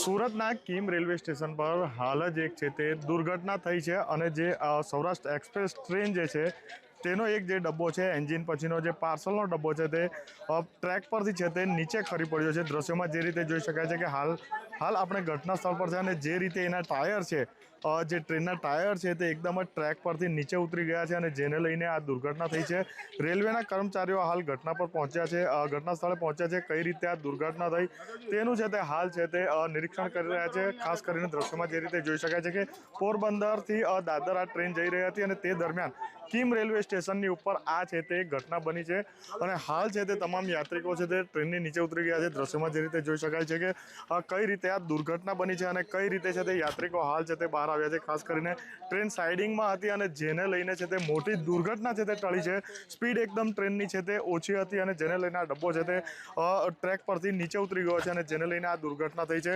સુરતના Kim railway station પર હાલ જ એક છે તે દુર્ઘટના થઈ છે અને જે સૌરાષ્ટ્ર એક્સપ્રેસ ટ્રેન જે છે તેનો એક જે ડબ્બો છે, એન્જિન પછીનો જે પાર્સલનો ડબ્બો છે તે ટ્રેક પરથી છે તે નીચે ખરી પડ્યો છે. દ્રશ્યોમાં જે રીતે જોઈ શકાય છે કે હાલ હાલ આપણે ઘટના સ્થળ પર છે અને જે રીતે એના ટાયર છે જે ટ્રેનના ટાયર છે તે એકદમ જ ટ્રેક પરથી નીચે ઉતરી ગયા છે અને જેને લઈને આ દુર્ઘટના થઈ છે. રેલવેના કર્મચારીઓ હાલ ઘટના પર પહોંચ્યા છે. ઘટના સ્થળે પહોંચ્યા છે. કઈ રીતે આ દુર્ઘટના થઈ તેનું છે તે હાલ છે તે નિરીક્ષણ કરી રહ્યા છે. ખાસ કરીને દ્રશ્યમાં જે રીતે જોઈ શકાય છે કે પોરબંદરથી દાદર આ ટ્રેન જઈ રહી હતી અને તે દરમિયાન કિમ રેલવે સ્ટેશનની ઉપર આ છે તે ઘટના બની છે અને હાલ છે તે તમામ યાત્રિકો છે તે ટ્રેનની નીચે ઉતરી ગયા છે. દ્રશ્યમાં જે રીતે જોઈ શકાય છે કે કઈ રીતે આ દુર્ઘટના બની છે અને કઈ રીતે છે તે યાત્રિકો હાલ છે તે બહાર આવ્યા છે, ખાસ કરીને ટ્રેન સાઇડિંગમાં હતી અને જેને લઈને છે તે મોટી દુર્ઘટના છે તે ટળી છે. સ્પીડ એકદમ ટ્રેનની છે તે ઓછી હતી અને જેને લઈને આ ડબ્બો છે તે ટ્રેક પરથી નીચે ઉતરી ગયો છે અને જેને લઈને આ દુર્ઘટના થઈ છે.